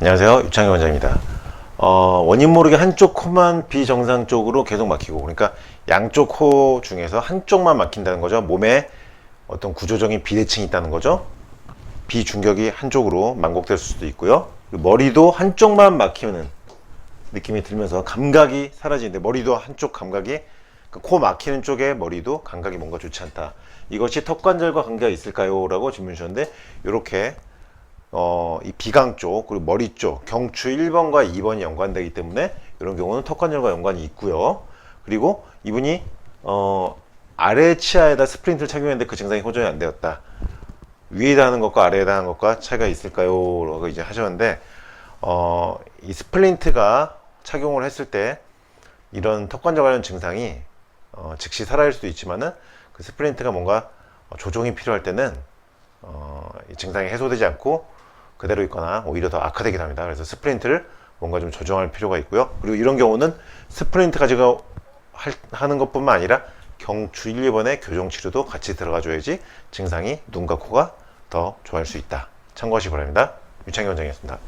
안녕하세요. 유창희 원장입니다. 어, 원인 모르게 한쪽 코만 비정상적으로 계속 막히고, 그러니까 양쪽 코 중에서 한쪽만 막힌다는 거죠. 몸에 어떤 구조적인 비대칭이 있다는 거죠. 비중격이 한쪽으로 만곡될 수도 있고요. 머리도 한쪽만 막히는 느낌이 들면서 감각이 사라지는데 머리도 한쪽 감각이 그코 막히는 쪽에 머리도 감각이 뭔가 좋지 않다. 이것이 턱관절과 관계가 있을까요? 라고 질문 주셨는데 이렇게 어, 이 비강 쪽 그리고 머리 쪽 경추 1번과 2번이 연관되기 때문에 이런 경우는 턱관절과 연관이 있고요. 그리고 이분이 어, 아래 치아에다 스프린트를 착용했는데 그 증상이 호전이 안 되었다. 위에다 하는 것과 아래에다 하는 것과 차이가 있을까요? 라고 이제 하셨는데 어, 이 스플린트가 착용을 했을 때 이런 턱관절 관련 증상이 어, 즉시 사라질 수도 있지만은 그 스플린트가 뭔가 어, 조정이 필요할 때는 어, 이 증상이 해소되지 않고 그대로 있거나 오히려 더 악화되기도 합니다. 그래서 스프린트를 뭔가 좀 조정할 필요가 있고요. 그리고 이런 경우는 스프린트 가지고 할- 하는 것뿐만 아니라 경추 1, 2번의 교정 치료도 같이 들어가 줘야지 증상이 눈과 코가 더 좋아할 수 있다. 참고하시기 바랍니다. 유창희 원장이었습니다.